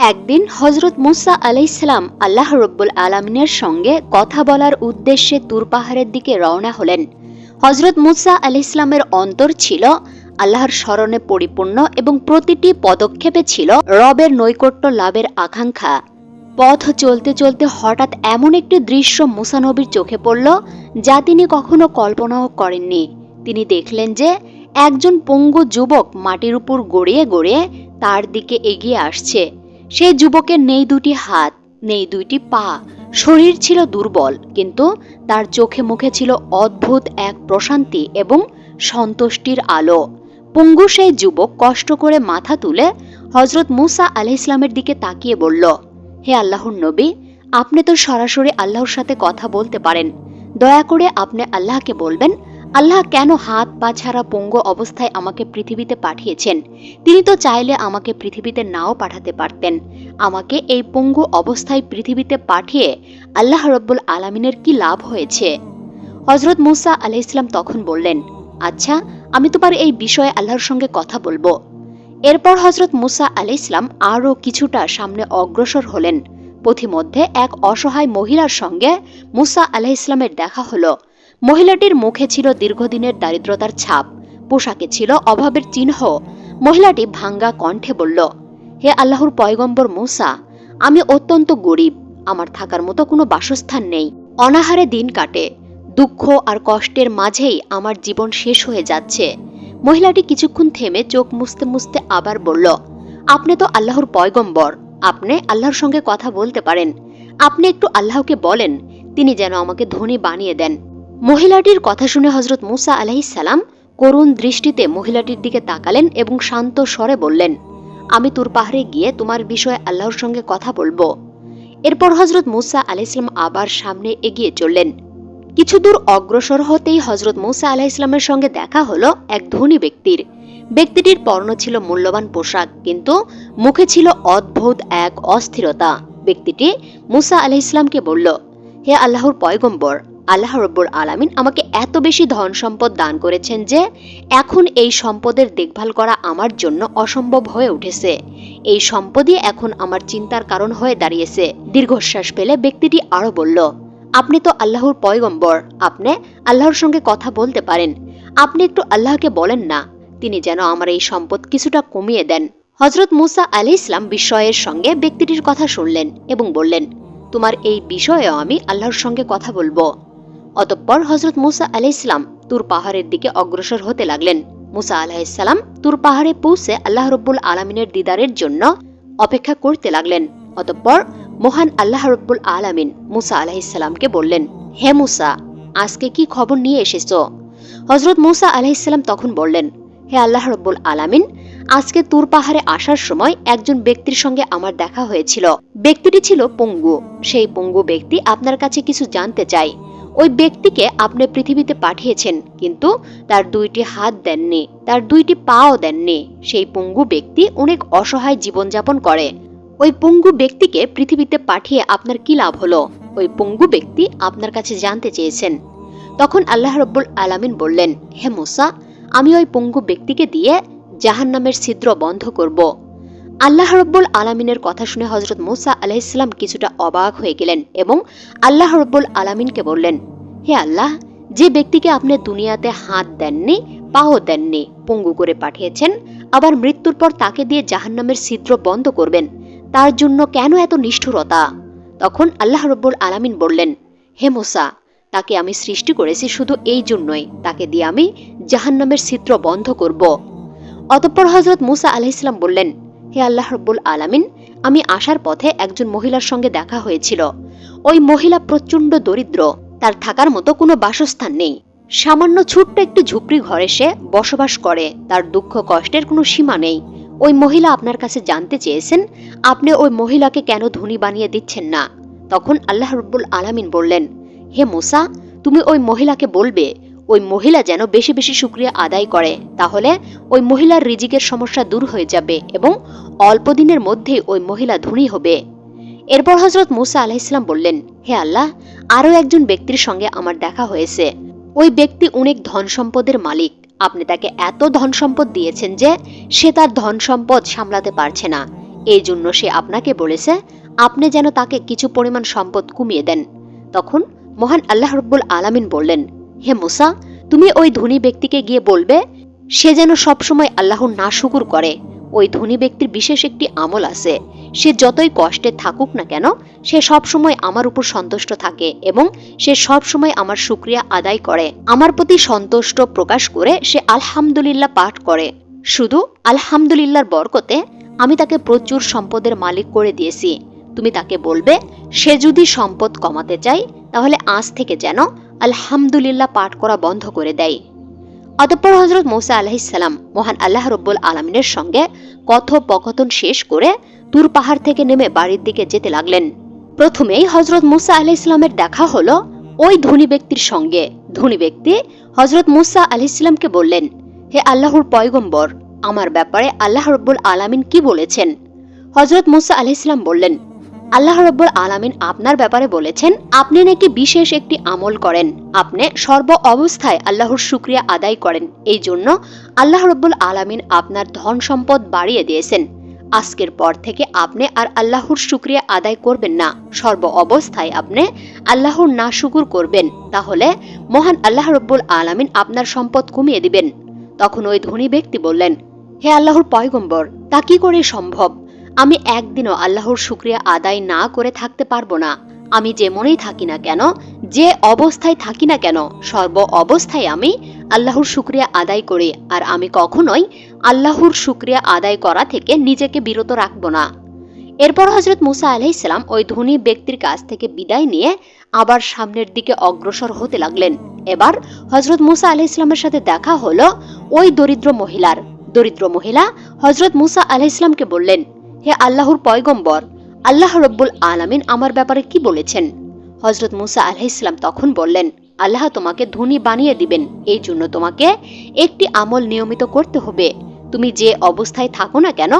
একদিন হজরত মুসা আলাইসালাম আল্লাহ রব্বুল আলমিনের সঙ্গে কথা বলার উদ্দেশ্যে তুর পাহাড়ের দিকে রওনা হলেন। হজরত মুসা আলাইসলামের অন্তর ছিল আল্লাহর স্মরণে পরিপূর্ণ এবং প্রতিটি পদক্ষেপে ছিল রবের নৈকট্য লাভের আকাঙ্ক্ষা। পথ চলতে চলতে হঠাৎ এমন একটি দৃশ্য মুসানবীর চোখে পড়ল যা তিনি কখনো কল্পনাও করেননি। তিনি দেখলেন যে একজন পঙ্গু যুবক মাটির উপর গড়িয়ে গড়িয়ে তার দিকে এগিয়ে আসছে। সেই যুবকের নেই দুটি হাত, নেই দুইটি পা। শরীর ছিল দুর্বল, কিন্তু তার চোখে মুখে ছিল অদ্ভুত এক প্রশান্তি এবং সন্তুষ্টির আলো। পঙ্গু সেই যুবক কষ্ট করে মাথা তুলে হজরত মুসা আলি ইসলামের দিকে তাকিয়ে বলল, হে আল্লাহর নবী, আপনি তো সরাসরি আল্লাহর সাথে কথা বলতে পারেন। দয়া করে আপনি আল্লাহকে বলবেন আল্লাহ কেন হাত, পা ছাড়া পঙ্গু অবস্থায় আমাকে পৃথিবীতে পাঠিয়েছেন? তিনি তো চাইলে আমাকে পৃথিবীতে নাও পাঠাতে পারতেন। আমাকে এই পঙ্গু অবস্থায় পৃথিবীতে পাঠিয়ে আল্লাহ রব্বুল আলমিনের কি লাভ হয়েছে? হজরত মুসা আলাহ ইসলাম তখন বললেন আচ্ছা আমি তোমার এই বিষয়ে আল্লাহর সঙ্গে কথা বলব। এরপর হজরত মুসা আলি ইসলাম আরও কিছুটা সামনে অগ্রসর হলেন। পথিমধ্যে এক অসহায় মহিলার সঙ্গে মুসা আলাহ ইসলামের দেখা হলো। মহিলাটির মুখে ছিল দীর্ঘদিনের দারিদ্রতার ছাপ। পোশাকে ছিল অভাবের চিহ্ন। মহিলাটি ভাঙ্গা কণ্ঠে বলল, হে আল্লাহর পয়গম্বর মুসা, আমি অত্যন্ত গরিব। আমার থাকার মতো কোনো বাসস্থান নেই। অনাহারে দিন কাটে। দুঃখ আর কষ্টের মাঝেই আমার জীবন শেষ হয়ে যাচ্ছে। মহিলাটি কিছুক্ষণ থেমে চোখ মুছতে মুছতে আবার বলল, আপনি তো আল্লাহর পয়গম্বর। আপনি আল্লাহর সঙ্গে কথা বলতে পারেন। আপনি একটু আল্লাহকে বলেন। তিনি যেন আমাকে ধনী বানিয়ে দেন। মহিলাটির কথা শুনে হজরত মুসা আলাহিসাল্লাম করুণ দৃষ্টিতে মহিলাটির দিকে তাকালেন এবং শান্ত স্বরে বললেন, আমি তুর পাহাড়ে গিয়ে তোমার বিষয়ে আল্লাহর সঙ্গে কথা বলব। এরপর হজরত মুসা আলাইসলাম আবার সামনে এগিয়ে চললেন। কিছু দূর অগ্রসর হতেই হজরত মুসা আলাহ ইসলামের সঙ্গে দেখা হলো এক ধনী ব্যক্তির। ব্যক্তিটির পর্ণ ছিল মূল্যবান পোশাক, কিন্তু মুখে ছিল অদ্ভুত এক অস্থিরতা। ব্যক্তিটি মুসা আলাহ ইসলামকে বলল, হে আল্লাহর পয়গম্বর আল্লাহ রব্বুর আলামিন আমাকে এত বেশি ধন সম্পদ দান করেছেন যে এখন এই সম্পদের দেখভাল করা আমার জন্য অসম্ভব হয়ে উঠেছে। এই সম্পদই এখন আমার চিন্তার কারণ হয়ে দাঁড়িয়েছে। দীর্ঘশ্বাস পেলে ব্যক্তিটি আরও বলল, আপনি তো আল্লাহর পয়গম্বর। আপনি আল্লাহর সঙ্গে কথা বলতে পারেন। আপনি একটু আল্লাহকে বলেন না। তিনি যেন আমার এই সম্পদ কিছুটা কমিয়ে দেন। হজরত মুসা আলি ইসলাম বিস্ময়ের সঙ্গে ব্যক্তিটির কথা শুনলেন এবং বললেন, তোমার এই বিষয়েও আমি আল্লাহর সঙ্গে কথা বলব। অতঃপর হজরত মুসা আলি ইসলাম তুর পাহাড়ের দিকে অগ্রসর হতে লাগলেন। মুসা আলাহিসাল্লাম তুর পাহাড়ে পৌঁছে আল্লাহ রব্বুল আলমিনের দিদারের জন্য অপেক্ষা করতে লাগলেন। অতঃপর মহান আল্লাহ রব্বুল আলামিন মুসা আলাহিসাল্লামকে বললেন, হে মুসা, আজকে কি খবর নিয়ে এসেছ? হজরত মুসা আলাহিসাল্লাম তখন বললেন, হে আল্লাহ রব্বুল আলামিন, আজকে তুর পাহাড়ে আসার সময় একজন ব্যক্তির সঙ্গে আমার দেখা হয়েছিল। ব্যক্তিটি ছিল পঙ্গু। সেই পঙ্গু ব্যক্তি আপনার কাছে কিছু জানতে চাই ওই ব্যক্তিকে আপনি পৃথিবীতে পাঠিয়েছেন, কিন্তু তার দুইটি হাত দেননি, তার দুইটি পাও দেননি। সেই পঙ্গু ব্যক্তি অনেক অসহায় জীবনযাপন করে। ওই পঙ্গু ব্যক্তিকে পৃথিবীতে পাঠিয়ে আপনার কি লাভ হলো? ওই পঙ্গু ব্যক্তি আপনার কাছে জানতে চেয়েছেন। তখন আল্লাহ রব্বুল আলামিন বললেন, হে মুসা, আমি ওই পঙ্গু ব্যক্তিকে দিয়ে জাহান নামের ছিদ্র বন্ধ করব। আল্লাহ রব্বুল আলামিনের কথা শুনে হজরত মুসা আলাইসাল্লাম কিছুটা অবাক হয়ে গেলেন এবং আল্লাহ রব্বুল আলামিনকে বললেন, হে আল্লাহ, যে ব্যক্তিকে আপনি দুনিয়াতে হাত দেননি, পাও দেননি, পঙ্গু করে পাঠিয়েছেন, আবার মৃত্যুর পর তাকে দিয়ে জাহান্নামের ছিদ্র বন্ধ করবেন, তার জন্য কেন এত নিষ্ঠুরতা? তখন আল্লাহ রব্বুল আলামিন বললেন, হে মোসা, তাকে আমি সৃষ্টি করেছি শুধু এই জন্যই, তাকে দিয়ে আমি জাহান্নামের ছিদ্র বন্ধ করব। অতঃপর হজরত মুসা আলাহিসাম বললেন হে আল্লাহ রব্বুল আলামিন, আমি আসার পথে একজন মহিলার সঙ্গে দেখা হয়েছিল। ওই মহিলা প্রচণ্ড দরিদ্র, তার থাকার মতো কোনো বাসস্থান নেই। সামান্য ছোট্ট একটি ঝুপড়ি ঘরে সে বসবাস করে, তার দুঃখ কষ্টের কোনো সীমা নেই। ওই মহিলা আপনার কাছে জানতে চেয়েছেন, আপনি ওই মহিলাকে কেন ধনী বানিয়ে দিচ্ছেন না? তখন আল্লাহ রব্বুল আলামিন বললেন, হে মুসা, তুমি ওই মহিলাকে বলবে ওই মহিলা যেন বেশি বেশি শুক্রিয়া আদায় করে, তাহলে ওই মহিলার রিজিকের সমস্যা দূর হয়ে যাবে এবং অল্প দিনের মধ্যে ওই মহিলা ধনী হবে। এরপর হজরত মুসা আলাহিসাম বললেন, হে আল্লাহ, আরও একজন ব্যক্তির সঙ্গে আমার দেখা হয়েছে। ওই ব্যক্তি অনেক ধন সম্পদের মালিক। আপনি তাকে এত ধন সম্পদ দিয়েছেন যে সে তার ধন সম্পদ সামলাতে পারছে না। এই জন্য সে আপনাকে বলেছে, আপনি যেন তাকে কিছু পরিমাণ সম্পদ কমিয়ে দেন। তখন মহান আল্লাহ রব্বুল আলামিন বললেন হে মুসা, তুমি ওই ধনী ব্যক্তিকে গিয়ে বলবে, সে যেন সবসময় আল্লাহর নাশুকুর করে। ওই ধনী ব্যক্তির বিশেষ একটি আমল আছে। সে যতই কষ্টে থাকুক না কেন, সে সব সময় আমার উপর সন্তুষ্ট থাকে এবং সে সব সময় আমার শুক্রিয়া আদায় করে। আমার প্রতি সন্তুষ্ট প্রকাশ করে সে আলহামদুলিল্লাহ পাঠ করে। শুধু আলহামদুলিল্লাহর বরকতে আমি তাকে প্রচুর সম্পদের মালিক করে দিয়েছি। তুমি তাকে বলবে, সে যদি সম্পদ কমাতে চায়, তাহলে আজ থেকে যেন আলহামদুলিল্লাহ পাঠ করা বন্ধ করে দেয়। অতঃপর হজরত মৌসা আলাহিসাল্লাম মহান আল্লাহ রব্বুল আলমিনের সঙ্গে কথোপকথন শেষ করে তুর পাহাড় থেকে নেমে বাড়ির দিকে যেতে লাগলেন। প্রথমেই হজরত মুসা আলাহ ইসলামের দেখা হলো ওই ধনী ব্যক্তির সঙ্গে। ধনী ব্যক্তি হজরত মুসা আলাহ ইসলামকে বললেন, হে আল্লাহর পয়গম্বর, আমার ব্যাপারে আল্লাহ রব্বুল আলামিন কি বলেছেন? হজরত মুসা আলাহ ইসলাম বললেন আল্লাহ রব্বুল আলামিন আপনার ব্যাপারে বলেছেন, আপনি নাকি বিশেষ একটি আমল করেন, আপনি সর্ব অবস্থায় আল্লাহর শুক্রিয়া আদায় করেন, এই জন্য আল্লাহ রব্বুল আলামিন আপনার ধন সম্পদ বাড়িয়ে দিয়েছেন। আজকের পর থেকে আপনি আর আল্লাহর শুক্রিয়া আদায় করবেন না, সর্ব অবস্থায় আপনি আল্লাহর না শুকুর করবেন, তাহলে মহান আল্লাহ রব্বুল আলামিন আপনার সম্পদ কমিয়ে দিবেন। তখন ওই ধনী ব্যক্তি বললেন, হে আল্লাহর পয়গম্বর, তা কি করে সম্ভব? আমি একদিনও আল্লাহর শুক্রিয়া আদায় না করে থাকতে পারব না। আমি যেমনই থাকি না কেন, যে অবস্থায় থাকি না কেন, সর্ব অবস্থায় আমি আল্লাহর শুক্রিয়া আদায় করি আর আমি কখনোই আল্লাহর শুক্রিয়া আদায় করা থেকে নিজেকে বিরত রাখব না। এরপর হজরত মুসা আলাইসালাম ওই ধনী ব্যক্তির কাছ থেকে বিদায় নিয়ে আবার সামনের দিকে অগ্রসর হতে লাগলেন। এবার হজরত মুসা আলাইসলামের সাথে দেখা হলো ওই দরিদ্র মহিলার। দরিদ্র মহিলা হজরত মুসা আলাইসলামকে বললেন হে আল্লাহর পয়গম্বর, আল্লাহ রব্বুল আলামিন আমার ব্যাপারে কি বলেছেন? হজরত মুসা আলহিসাম তখন বললেন, আল্লাহ তোমাকে ধনী বানিয়ে দিবেন, এই জন্য তোমাকে একটি আমল নিয়মিত করতে হবে। তুমি যে অবস্থায় থাকো না কেন,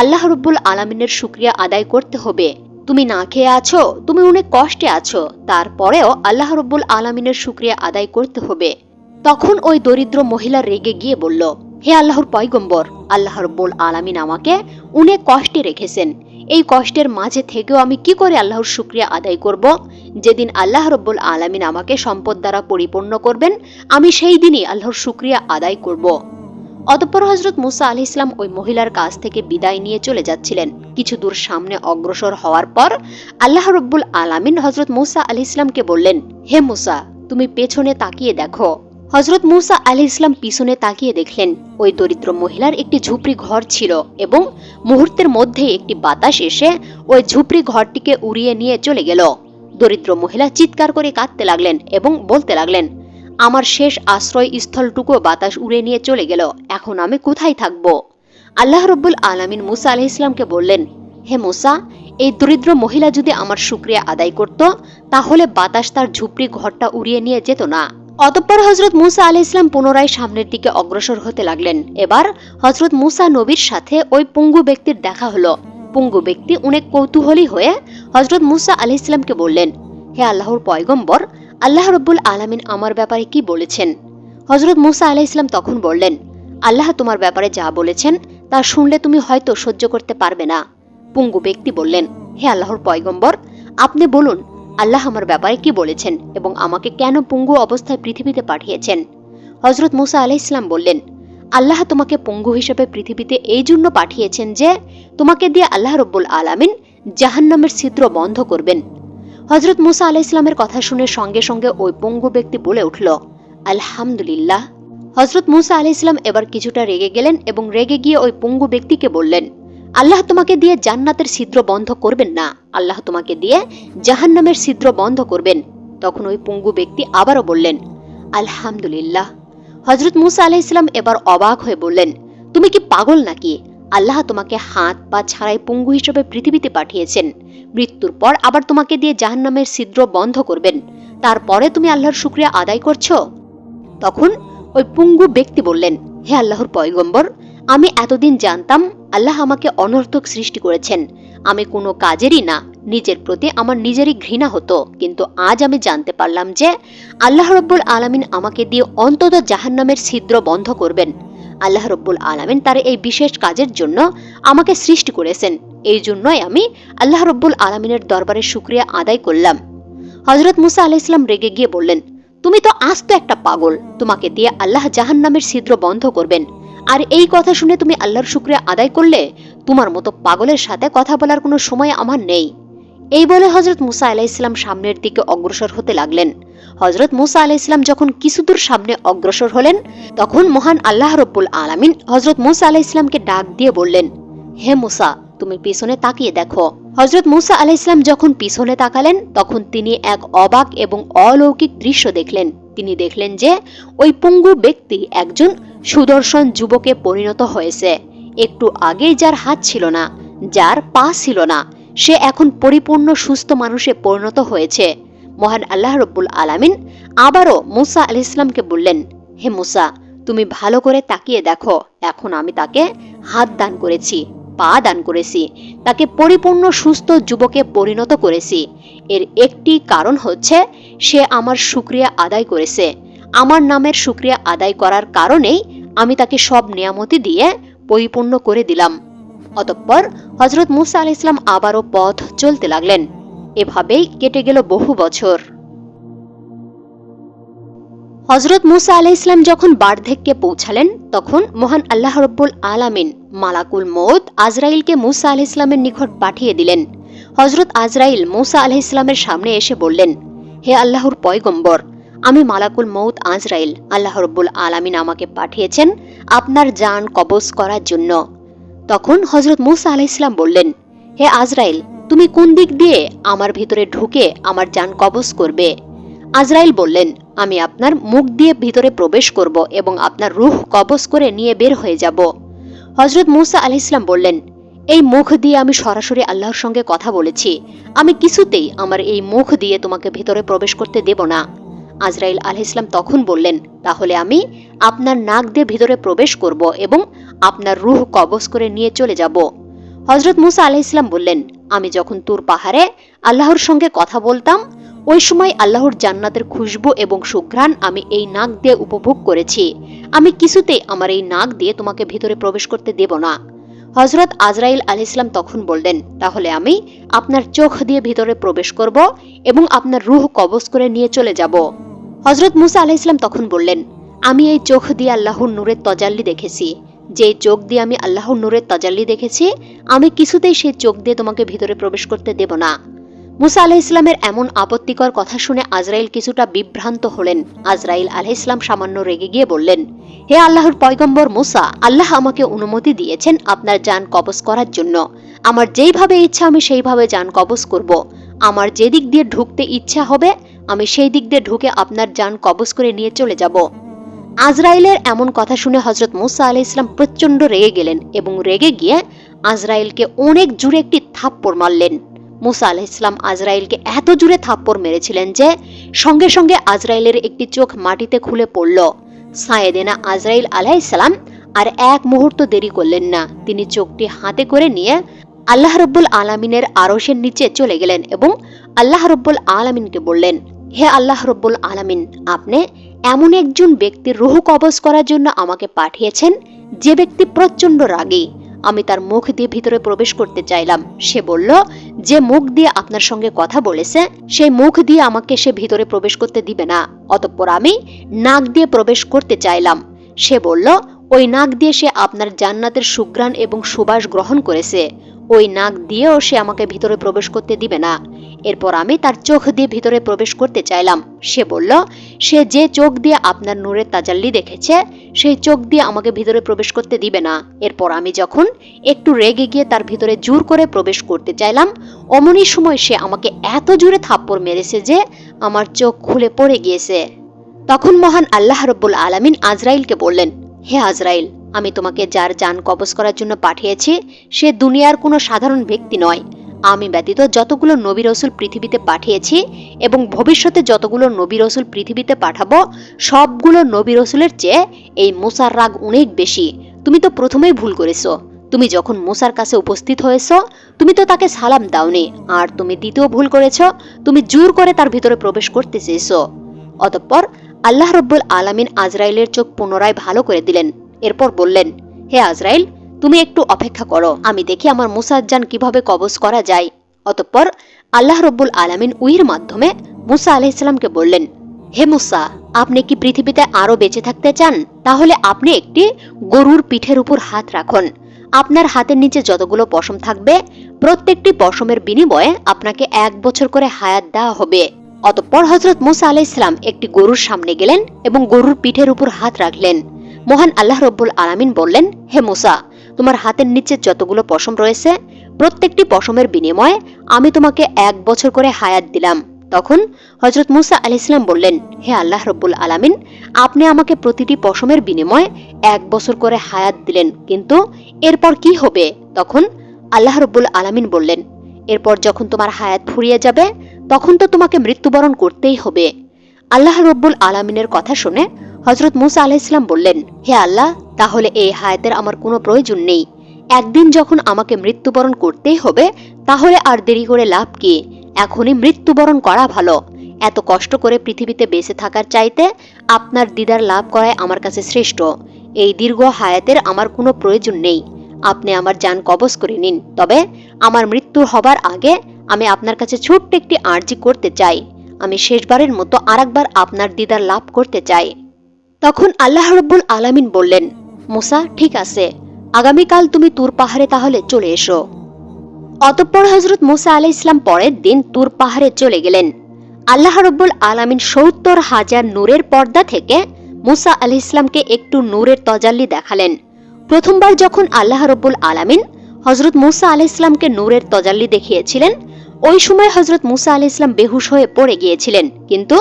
আল্লাহ রব্বুল আলামিনের শুক্রিয়া আদায় করতে হবে। তুমি না খেয়ে আছো, তুমি অনেক কষ্টে আছো, তারপরেও আল্লাহ রব্বুল আলামিনের শুক্রিয়া আদায় করতে হবে। তখন ওই দরিদ্র মহিলা রেগে গিয়ে বলল হে আল্লাহর পয়গম্বর, আল্লাহ রব্বুল আলামিন আমাকে অনেক কষ্টে রেখেছেন। এই কষ্টের মাঝে থেকেও আমি কি করে আল্লাহর শুক্রিয়া আদায় করব? যেদিন আল্লাহ রব্বুল আলামিন আমাকে সম্পদ দ্বারা পরিপূর্ণ করবেন, আমি সেই দিনই আল্লাহর শুক্রিয়া আদায় করব। অতঃপর হজরত মুসা আলি ইসলাম ওই মহিলার কাছ থেকে বিদায় নিয়ে চলে যাচ্ছিলেন। কিছু দূর সামনে অগ্রসর হওয়ার পর আল্লাহ রব্বুল আলামিন হজরত মুসা আলি ইসলামকে বললেন, হে মুসা, তুমি পেছনে তাকিয়ে দেখো। হজরত মুসা আলি ইসলাম পিছনে তাকিয়ে দেখলেন, ওই দরিদ্র মহিলার একটি ঝুপড়ি ঘর ছিল এবং মুহূর্তের মধ্যে একটি বাতাস এসে ওই ঝুপড়ি ঘরটিকে উড়িয়ে নিয়ে চলে গেল। দরিদ্র মহিলা চিৎকার করে কাঁদতে লাগলেন এবং বলতে লাগলেন, আমার শেষ আশ্রয় স্থলটুকু বাতাস উড়ে নিয়ে চলে গেল, এখন আমি কোথায় থাকব? আল্লাহ রব্বুল আলমিন মুসা আলহ ইসলামকে বললেন, হে মুসা, এই দরিদ্র মহিলা যদি আমার শুক্রিয়া আদায় করত, তাহলে বাতাস তার ঝুপড়ি ঘরটা উড়িয়ে নিয়ে যেত না। অতঃপর হজরত মুসা আলি ইসলাম পুনরায় সামনের দিকে অগ্রসর হতে লাগলেন। এবার হজরত মুসা নবীর সাথে ওই পুঙ্গু ব্যক্তির দেখা হলো। পুঙ্গু ব্যক্তি অনেক কৌতূহলী হয়ে হজরত মুসা আলি ইসলামকে বললেন, হে আল্লাহর পয়গম্বর, আল্লাহ রব্বুল আলামিন আমার ব্যাপারে কি বলেছেন? হজরত মুসা আলাহ ইসলাম তখন বললেন, আল্লাহ তোমার ব্যাপারে যা বলেছেন, তা শুনলে তুমি হয়তো সহ্য করতে পারবে না। পুঙ্গু ব্যক্তি বললেন, হে আল্লাহর পয়গম্বর, আপনি বলুন আল্লাহ আমার ব্যাপারে কি বলেছেন এবং আমাকে কেন পঙ্গু অবস্থায় পৃথিবীতে পাঠিয়েছেন? হজরত মুসা আলাহ ইসলাম বললেন, আল্লাহ তোমাকে পঙ্গু হিসেবে পৃথিবীতে এই জন্য পাঠিয়েছেন যে, তোমাকে দিয়ে আল্লাহ রব্বুল আলামিন জাহান্নামের ছিদ্র বন্ধ করবেন। হজরত মুসা আলাহ ইসলামের কথা শুনে সঙ্গে সঙ্গে ওই পঙ্গু ব্যক্তি বলে উঠল, আলহামদুলিল্লাহ। হজরত মুসা আলাহ ইসলাম এবার কিছুটা রেগে গেলেন এবং রেগে গিয়ে ওই পঙ্গু ব্যক্তিকে বললেন আল্লাহ তোমাকে দিয়ে জান্নাতের ছিদ্র বন্ধ করবেন না। আল্লাহ তোমাকে দিয়ে জাহান্নামের ছিদ্র বন্ধ করবেন। তখন ওই পঙ্গু ব্যক্তি আবারও বললেন, আলহামদুলিল্লাহ। হজরত মুসা আলাহ ইসলাম এবার অবাক হয়ে বললেন, তুমি কি পাগল নাকি? আল্লাহ তোমাকে হাত পা ছাড়াই পঙ্গু হিসেবে পৃথিবীতে পাঠিয়েছেন। মৃত্যুর পর আবার তোমাকে দিয়ে জাহান্নামের ছিদ্র বন্ধ করবেন। তারপরে তুমি আল্লাহর শুক্রিয়া আদায় করছ? তখন ওই পুঙ্গু ব্যক্তি বললেন, হে আল্লাহর পয়গম্বর আমি এতদিন জানতাম আল্লাহ আমাকে অনর্থক সৃষ্টি করেছেন। আমি কোনো কাজেরই না, নিজের প্রতি আমার নিজেরই ঘৃণা হতো। কিন্তু আজ আমি জানতে পারলাম যে আল্লাহ রব্বুল আলমিন আমাকে দিয়ে অন্তত জাহান্নামের ছিদ্র বন্ধ করবেন। আল্লাহ রব্বুল আলমিন তার এই বিশেষ কাজের জন্য আমাকে সৃষ্টি করেছেন। এই জন্যই আমি আল্লাহ রব্বুল আলমিনের দরবারে শুক্রিয়া আদায় করলাম। হজরত মুসা আলাইসলাম রেগে গিয়ে বললেন, তুমি তো আস্ত একটা পাগল। তোমাকে দিয়ে আল্লাহ জাহান্নামের ছিদ্র বন্ধ করবেন। আর এই কথা শুনে তুমি আল্লাহর শুক্রিয়া আদায় করলে তোমার মতো পাগলের সাথে কথা বলার কোনো সময় আমার নেই। এই বলে হজরত মুসা আলাইসলাম সামনের দিকে অগ্রসর হতে লাগলেন। হজরত মুসা আলাইসলাম যখন কিছুদূর সামনে অগ্রসর হলেন, তখন মহান আল্লাহ রব্বুল আলামিন হজরত মুসা আলাইসলামকে ডাক দিয়ে বললেন, হে মুসা, তুমি পিছনে তাকিয়ে দেখো। হজরত মুসা আলাইসলাম যখন পিছনে তাকালেন, তখন তিনি এক অবাক এবং অলৌকিক দৃশ্য দেখলেন। তিনি দেখলেন যে ওই পঙ্গু ব্যক্তি একজন সুদর্শন যুবকে পরিণত হয়েছে। একটু আগেই যার হাত ছিল না, যার পা ছিল না, সে এখন পরিপূর্ণ সুস্থ মানুষে পরিণত হয়েছে। মহান আল্লাহ রব্বুল আলামিন আবারও মুসা আলি ইসলামকে বললেন, হে মুসা, তুমি ভালো করে তাকিয়ে দেখো, এখন আমি তাকে হাত দান করেছি, পা দান করেছি, তাকে পরিপূর্ণ সুস্থ যুবকে পরিণত করেছি। এর একটি কারণ হচ্ছে, সে আমার শুক্রিয়া আদায় করেছে। আমার নামের শুক্রিয়া আদায় করার কারণেই আমি তাকে সব নিয়ামতি দিয়ে পরিপূর্ণ করে দিলাম। অতঃপর হজরত মুসা আল ইসলাম আবারও পথ চলতে লাগলেন। এভাবেই কেটে গেল বহু বছর। হজরত মুসা আলাহ ইসলাম যখন বার্ধক্যে পৌঁছালেন, তখন মহান আল্লাহ রব্বুল আলামিন মালাকুল মৌত আজরাইলকে মুসা আলাহ ইসলামের নিকট পাঠিয়ে দিলেন। হজরত আজরাইল মুসা আলাহ ইসলামের সামনে এসে বললেন, হে আল্লাহর পয়গম্বর আমি মালাকুল মৌত আজরাইল, আল্লাহ রব্বুল আলামিন আমাকে পাঠিয়েছেন আপনার যান কবজ করার জন্য। তখন হজরত মুসা আলাহ ইসলাম বললেন, হে আজরাইল, তুমি কোন দিক দিয়ে আমার ভিতরে ঢুকে আমার যান কবজ করবে? আজরাইল বললেন, আমি আপনার মুখ দিয়ে ভিতরে প্রবেশ করব এবং আপনার রুহ কবজ করে নিয়ে বের হয়ে যাব। হজরত মুসা আলি ইসলাম বললেন, এই মুখ দিয়ে আমি সরাসরি আল্লাহর সঙ্গে কথা বলেছি। আমি কিছুতেই আমার এই মুখ দিয়ে তোমাকে ভিতরে প্রবেশ করতে দেব না। আজরাইল আলহ ইসলাম তখন বললেন, তাহলে আমি আপনার নাক দিয়ে ভিতরে প্রবেশ করব এবং আপনার রুহ কবজ করে নিয়ে চলে যাব। হজরত মুসা আলাহ ইসলাম বললেন, আমি যখন তুর পাহাড়ে আল্লাহর সঙ্গে কথা বলতাম, ওই সময় আল্লাহর জান্নাতের খুশবু এবং সুঘ্রাণ আমি এই নাক দিয়ে উপভোগ করেছি। আমি কিছুতেই আমার এই নাক দিয়ে তোমাকে ভিতরে প্রবেশ করতে দেব না। হজরত আজরাইল আল ইসলাম তখন বললেন, তাহলে আমি আপনার চোখ দিয়ে ভিতরে প্রবেশ করব এবং আপনার রুহ কবজ করে নিয়ে চলে যাব। হজরত মুসা আলাহ ইসলাম তখন বললেন, আমি এই চোখ দিয়ে আল্লাহর নূরের তজাল্লি দেখেছি। যে চোখ দিয়ে আমি আল্লাহর নূরের তাজাল্লি দেখেছি, আমি কিছুতেই সেই চোখ দিয়ে তোমাকে ভিতরে প্রবেশ করতে দেব না। মুসা আলাহ ইসলামের এমন আপত্তিকর কথা শুনে আজরাইল কিছুটা বিভ্রান্ত হলেন। আজরাইল আলাহ ইসলাম সামান্য রেগে গিয়ে বললেন, হে আল্লাহর পয়গম্বর মুসা, আল্লাহ আমাকে অনুমতি দিয়েছেন আপনার যান কবজ করার জন্য। আমার যেইভাবে ইচ্ছা, আমি সেইভাবে যান কবজ করব। আমার যে দিক দিয়ে ঢুকতে ইচ্ছা হবে, আমি সেই দিক দিয়ে ঢুকে আপনার যান কবজ করে নিয়ে চলে যাব। আজরাইলের এমন কথা শুনে হজরত মুসা আলি ইসলাম প্রচণ্ড রেগে গেলেন এবং রেগে গিয়ে আজরাইলকে অনেক জুড়ে একটি থাপ্পড় মারলেন। মুসা আলাহ ইসলাম আজরাইলকে এত জুড়ে থাপ্পড় মেরেছিলেন যে সঙ্গে সঙ্গে আজরাইলের একটি চোখ মাটিতে খুলে পড়ল। সায়েদেনা আজরাইল আলাহ ইসলাম আর এক মুহূর্ত দেরি করলেন না। তিনি চোখটি হাতে করে নিয়ে আল্লাহ রব্বুল আলমিনের আরসের নিচে চলে গেলেন এবং আল্লাহ রব্বুল আলমিনকে বললেন, হে আল্লাহ রব্বুল আলমিন, আপনি এমন একজন ব্যক্তির রুহ কবজ করার জন্য আমাকে পাঠিয়েছেন যে ব্যক্তি প্রচণ্ড রাগী। আমি তার মুখ দিয়ে ভিতরে প্রবেশ করতে চাইলাম। সে বলল, যে মুখ দিয়ে আপনার সঙ্গে কথা বলেছে, সেই মুখ দিয়ে আমাকে সে ভিতরে প্রবেশ করতে দিবে না। অতঃপর আমি নাক দিয়ে প্রবেশ করতে চাইলাম। সে বলল, ওই নাক দিয়ে সে আপনার জান্নাতের সুগ্রাণ এবং সুবাস গ্রহণ করেছে। ওই নাক দিয়েও সে আমাকে ভিতরে প্রবেশ করতে দিবে না। এরপর আমি তার চোখ দিয়ে ভিতরে প্রবেশ করতে চাইলাম। সে বলল, সে যে চোখ দিয়ে আপনার নূরের তাজাল্লি দেখেছে, সেই চোখ দিয়ে আমাকে ভিতরে প্রবেশ করতে দিবে না। এরপর আমি যখন একটু রেগে গিয়ে তার ভিতরে জোর করে প্রবেশ করতে চাইলাম, অমনি সময় সে আমাকে এত জোরে থাপ্পড় মেরেছে যে আমার চোখ খুলে পড়ে গিয়েছে। তখন মহান আল্লাহ রব্বুল আলামিন আজরাইলকে বললেন, হে আজরাইল, আমি তোমাকে যার যান কবজ করার জন্য পাঠিয়েছি, সে দুনিয়ার কোনো সাধারণ ব্যক্তি নয়। আমি ব্যতীত যতগুলো নবী রসুল পৃথিবীতে পাঠিয়েছি এবং ভবিষ্যতে যতগুলো নবী রসুল পৃথিবীতে পাঠাবো, সবগুলো নবী রসুলের চেয়ে এই মুসার রাগ অনেক বেশি। তুমি তো প্রথমেই ভুল করেছ। তুমি যখন মুসার কাছে উপস্থিত হয়েছ, তুমি তো তাকে সালাম দাওনি। আর তুমি দ্বিতীয় ভুল করেছ, তুমি জোর করে তার ভিতরে প্রবেশ করতে চেয়েছো। অতঃপর আল্লাহ রব্বুল আলামিন আজরাইলের চোখ পুনরায় ভালো করে দিলেন। এরপর বললেন, হে আজরাইল তুমি একটু অপেক্ষা করো। আমি দেখি আমার মুসাজ্জান কীভাবে কবজ করা যায়। অতঃপর আল্লাহ রব্বুল আলামিন উহির মাধ্যমে মুসা আলাইসাল্লামকে বললেন, হে মুসা, আপনি কি পৃথিবীতে আরও বেঁচে থাকতে চান? তাহলে আপনি একটি গরুর পিঠের উপর হাত রাখুন। আপনার হাতের নিচে যতগুলো পশম থাকবে, প্রত্যেকটি পশমের বিনিময়ে আপনাকে এক বছর করে হায়াত দেওয়া হবে। অতঃপর হজরত মুসা আলাইসালাম একটি গরুর সামনে গেলেন এবং গরুর পিঠের উপর হাত রাখলেন। মহান আল্লাহ রব্বুল আলামিন বললেন, হে মুসা তোমার হাতের নিচে যতগুলো পশম রয়েছে, প্রত্যেকটি পশমের বিনিময়ে আমি তোমাকে এক বছর করে হায়াত দিলাম। তখন হজরত মুসা আলি ইসলাম বললেন, হে আল্লাহ রব্বুল আলামিন, আপনি আমাকে প্রতিটি পশমের বিনিময়ে এক বছর করে হায়াত দিলেন, কিন্তু এরপর কি হবে? তখন আল্লাহ রব্বুল আলামিন বললেন, এরপর যখন তোমার হায়াত ফুরিয়ে যাবে, তখন তো তোমাকে মৃত্যুবরণ করতেই হবে। আল্লাহ রব্বুল আলামিনের কথা শুনে হজরত মুসা আলাহ ইসলাম বললেন, হে আল্লাহ, তাহলে এই হায়াতের আমার কোনো প্রয়োজন নেই। একদিন যখন আমাকে মৃত্যুবরণ করতেই হবে, তাহলে আর দেরি করে লাভ কি? এখনই মৃত্যুবরণ করা ভালো। এত কষ্ট করে পৃথিবীতে বেঁচে থাকার চাইতে আপনার দিদার লাভ করায় আমার কাছে শ্রেষ্ঠ। এই দীর্ঘ হায়াতের আমার কোনো প্রয়োজন নেই। আপনি আমার যান কবজ করে নিন। তবে আমার মৃত্যু হবার আগে আমি আপনার কাছে ছোট্ট একটি আর্জি করতে চাই। আমি শেষবারের মতো আরেকবার আপনার দিদার লাভ করতে চাই। তখন আল্লাহ রব্বুল আলামিন বললেন, মুসা, ঠিক আছে। আগামীকাল তুমি তুর পাহাড়ে তাহলে চলে এসো। অতঃপর হজরত মুসা আলাই ইসলাম পরের দিন তুর পাহাড়ে চলে গেলেন। আল্লাহ রব্বুল আলামিন সত্তর হাজার নূরের পর্দা থেকে মুসা আলি ইসলামকে একটু নূরের তজাল্লি দেখালেন। প্রথমবার যখন আল্লাহ রব্বুল আলামিন হজরত মুসা আলি ইসলামকে নূরের তজাল্লি দেখিয়েছিলেন ওই সময় হজরত মুসা আলি ইসলাম বেহুশ হয়ে পড়ে গিয়েছিলেন। কিন্তু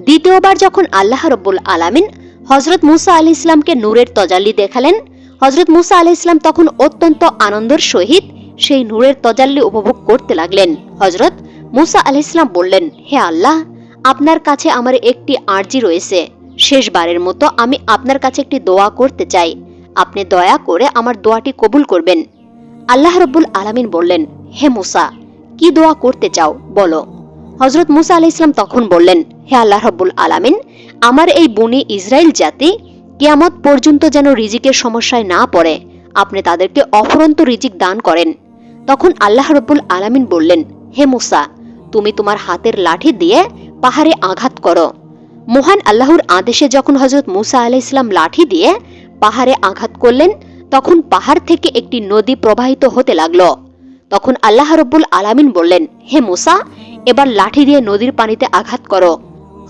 দ্বিতীয়বার যখন আল্লাহ রব্বুল আলামিন হজরত মুসা আলি ইসলামকে নূরের তজাল্লি দেখালেন হজরত মুসা আলি ইসলাম তখন অত্যন্ত আনন্দের সহিত সেই নূরের তজাল্লি উপভোগ করতে লাগলেন। হজরত মুসা আলি ইসলাম বললেন, হে আল্লাহ, আপনার কাছে আমার একটি আর্জি রয়েছে। শেষবারের মতো আমি আপনার কাছে একটি দোয়া করতে চাই। আপনি দয়া করে আমার দোয়াটি কবুল করবেন। আল্লাহ রব্বুল আলামিন বললেন, হে মুসা কি দোয়া করতে চাও? বলো। হজরত মুসা আলি ইসলাম তখন বললেন, হে আল্লাহ রব্বুল আলামিন, আমার এই বনি ইসরায়েল জাতি কেয়ামত পর্যন্ত যেন রিজিকের সমস্যায় না পড়ে, আপনি তাদেরকে অফরন্ত রিজিক দান করেন। তখন আল্লাহ রব্বুল আলামিন বললেন, হে মুসা, তুমি তোমার হাতের লাঠি দিয়ে পাহাড়ে আঘাত করো। মহান আল্লাহর আদেশে যখন হজরত মুসা আলাহ ইসলাম লাঠি দিয়ে পাহাড়ে আঘাত করলেন, তখন পাহাড় থেকে একটি নদী প্রবাহিত হতে লাগল। তখন আল্লাহ রব্বুল আলামিন বললেন, হে মুসা, এবার লাঠি দিয়ে নদীর পানিতে আঘাত করো।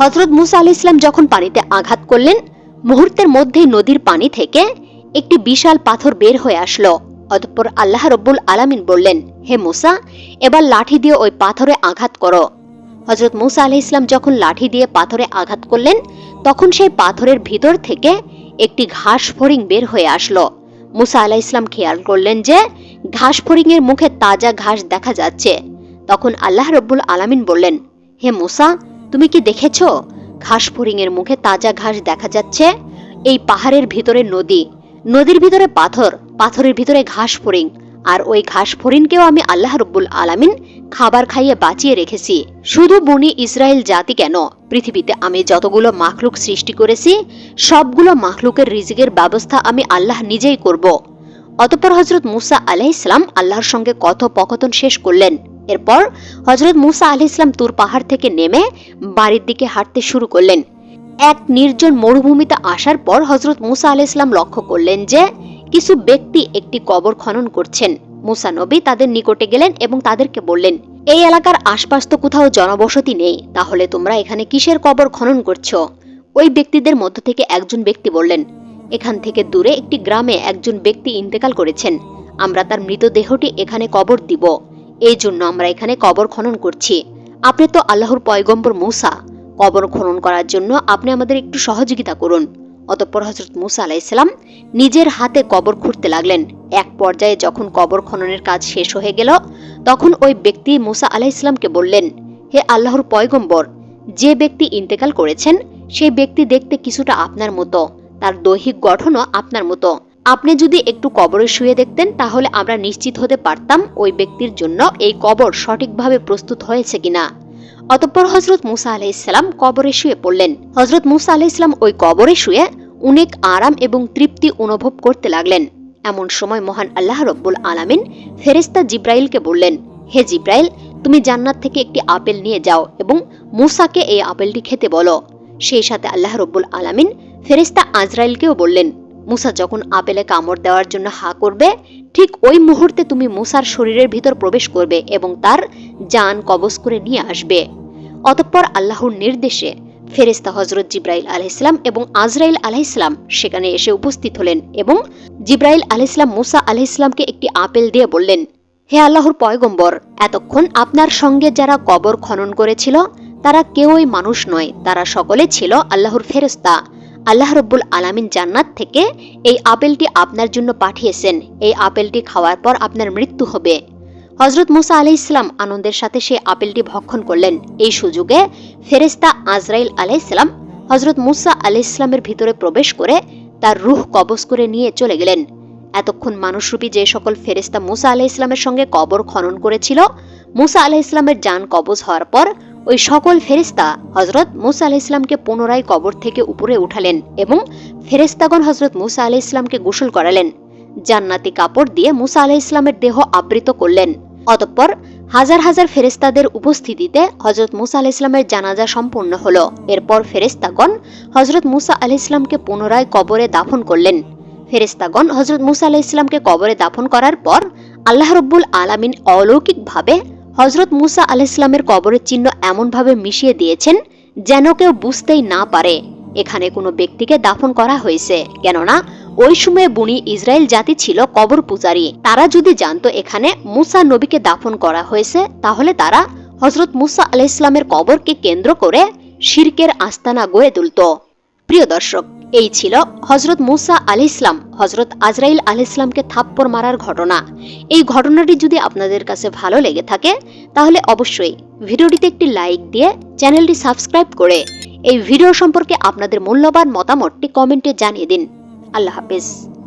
হজরত মুসা আলি ইসলাম যখন পানিতে আঘাত করলেন, মুহূর্তের মধ্যেই নদীর পানি থেকে একটি বিশাল পাথর বের হয়ে আসলো। অতঃপর আল্লাহ রব্বুল আলামিন বললেন, হে মুসা, এবার লাঠি দিয়ে ওই পাথরে আঘাত করো। হজরত মুসা আলি ইসলাম যখন লাঠি দিয়ে পাথরে আঘাত করলেন, তখন সেই পাথরের ভিতর থেকে একটি ঘাস ফড়িং বের হয়ে আসলো। মুসা আলাহ ইসলাম খেয়াল করলেন যে ঘাস ফড়িংয়ের মুখে তাজা ঘাস দেখা যাচ্ছে। তখন আল্লাহ রব্বুল আলামিন বললেন, হে মুসা, তুমি কি দেখেছ? ঘাস ফড়িংয়ের মুখে তাজা ঘাস দেখা যাচ্ছে। এই পাহাড়ের ভিতরে নদী, নদীর ভিতরে পাথর, পাথরের ভিতরে ঘাস ফড়িং আর ওই ঘাস ফড়িনকেও আমি আল্লাহ রব্বুল আলামিন খাবার খাইয়ে বাঁচিয়ে রেখেছি। শুধু বনি ইসরায়েল জাতি কেন? পৃথিবীতে আমি যতগুলো মাখলুক সৃষ্টি করেছি, সবগুলো মাখলুকের রিজিকের ব্যবস্থা আমি আল্লাহ নিজেই করব। অতপর হজরত মুসা আলাহ ইসলাম আল্লাহর সঙ্গে কথোপকথন শেষ করলেন। এরপর হজরত মুসা আলি ইসলাম তুর পাহাড় থেকে নেমে বাড়ির দিকে হাঁটতে শুরু করলেন। এক নির্জন মরুভূমিতে আসার পর হজরত মুসা আলি ইসলাম লক্ষ্য করলেন যে কিছু ব্যক্তি একটি কবর খনন করছেন। মুসা নবী তাদের নিকটে গেলেন এবং তাদেরকে বললেন, এই এলাকার আশপাশ তো কোথাও জনবসতি নেই, তাহলে তোমরা এখানে কিসের কবর খনন করছ? ওই ব্যক্তিদের মধ্য থেকে একজন ব্যক্তি বললেন, এখান থেকে দূরে একটি গ্রামে একজন ব্যক্তি ইন্তেকাল করেছেন, আমরা তার মৃতদেহটি এখানে কবর দিব, এই জন্য আমরা এখানে কবর খনন করছি। আপনি তো আল্লাহর পয়গম্বর মুসা, কবর খনন করার জন্য আপনি আমাদের একটু সহযোগিতা করুন। অতঃপর হজরত মুসা আলাইসালাম নিজের হাতে কবর খুঁড়তে লাগলেন। এক পর্যায়ে যখন কবর খননের কাজ শেষ হয়ে গেল, তখন ওই ব্যক্তি মুসা আলাইসালামকে বললেন, হে আল্লাহর পয়গম্বর, যে ব্যক্তি ইন্তেকাল করেছেন, সেই ব্যক্তি দেখতে কিছুটা আপনার মতো। তার দৈহিক গঠনও আপনার মতো। আপনি যদি একটু কবরে শুয়ে দেখতেন, তাহলে আমরা নিশ্চিত হতে পারতাম ওই ব্যক্তির জন্য এই কবর সঠিকভাবে প্রস্তুত হয়েছে কিনা। অতঃপর হজরত মুসা আলাহ ইসলাম কবরে শুয়ে পড়লেন। হজরত মুসা আলাহ ইসলাম ওই কবরে শুয়ে অনেক আরাম এবং তৃপ্তি অনুভব করতে লাগলেন। এমন সময় মহান আল্লাহ রব্বুল আলামিন ফেরেস্তা জিব্রাইলকে বললেন, হে জিব্রাইল, তুমি জান্নাত থেকে একটি আপেল নিয়ে যাও এবং মুসাকে এই আপেলটি খেতে বলো। সেই সাথে আল্লাহ রব্বুল আলামিন ফেরেস্তা আজরাইলকেও বললেন মুসা যখন আপেলে কামড় দেওয়ার জন্য হা করবে, ঠিক ওই মুহূর্তে তুমি মুসার শরীরের ভিতর প্রবেশ করবে এবং তার জান কবজ করে নিয়ে আসবে। অতঃপর আল্লাহর নির্দেশে ফেরেস্তা হজরত জিব্রাইল আলাইসলাম এবং আজরাইল আলাইসলাম সেখানে এসে উপস্থিত হলেন এবং জিব্রাইল আলাইসলাম মুসা আলাইসলামকে একটি আপেল দিয়ে বললেন, হে আল্লাহর পয়গম্বর, এতক্ষণ আপনার সঙ্গে যারা কবর খনন করেছিল, তারা কেউই মানুষ নয়, তারা সকলে ছিল আল্লাহর ফেরেস্তা আল্লাহ রব্বুল আলামিন জান্নাত থেকে এই আপেলটি আপনার জন্য পাঠিয়েছেন। এই আপেলটি খাওয়ার পর আপনার মৃত্যু হবে। হজরত মুসা আলি ইসলাম আনন্দের সাথে সেই আপেলটি ভক্ষণ করলেন। এই সুযোগে ফেরেস্তা আজরাইল আলাইসালাম হজরত মুসা আলি ইসলামের ভিতরে প্রবেশ করে তার রুহ কবজ করে নিয়ে চলে গেলেন। এতক্ষণ মানুষরূপী যে সকল ফেরেস্তা মুসা আলাহ ইসলামের সঙ্গে কবর খনন করেছিল, মুসা আলাহ ইসলামের যান কবজ হওয়ার পর ওই সকল ফেরেস্তা হজরত মুসা আলাহ ইসলামকে পুনরায় কবর থেকে উপরে উঠালেন এবং ফেরেস্তাগণ হজরত মুসা আলাহ ইসলামকে গোসল করালেন। জান্নাতি কাপড় দিয়ে মুসা আলাহ ইসলামের দেহ আবৃত করলেন। অতঃপর হাজার হাজার ফেরেস্তাদের উপস্থিতিতে হজরত মুসা আলাহ ইসলামের জানাজা সম্পূর্ণ হল। এরপর ফেরেস্তাগণ হজরত মুসা আলাহ ইসলামকে পুনরায় কবরে দাফন করলেন। ফেরেস্তাগণ হজরত মুসা আলাহ ইসলামকে কবরে দাফন করার পর আল্লাহ রব্বুল আলামিন অলৌকিকভাবে হজরত মুসা আলাহ ইসলামের কবরের চিহ্ন এমনভাবে মিশিয়ে দিয়েছেন যেন কেউ বুঝতেই না পারে। এখানে কোনো ব্যক্তিকে দাফন করা হয়েছে, কেননা ওই সময়ে বুনি ইসরায়েল জাতি ছিল কবর পূজারী। তারা যদি জানতো এখানে মুসা নবীকে দাফন করা হয়েছে, তাহলে তারা হজরত মুসা আলাহ ইসলামের কবরকে কেন্দ্র করে শিরকের আস্তানা গড়ে তুলত। প্রিয় দর্শক এই ছিল হজরত মুসা আল ইসলাম হজরত আজরাইল আল ইসলামকে থাপ্পড় মারার ঘটনা। এই ঘটনাটি যদি আপনাদের কাছে ভালো লেগে থাকে, তাহলে অবশ্যই ভিডিওটিতে একটি লাইক দিয়ে চ্যানেলটি সাবস্ক্রাইব করে এই ভিডিও সম্পর্কে আপনাদের মূল্যবান মতামতটি কমেন্টে জানিয়ে দিন। আল্লাহ হাফেজ।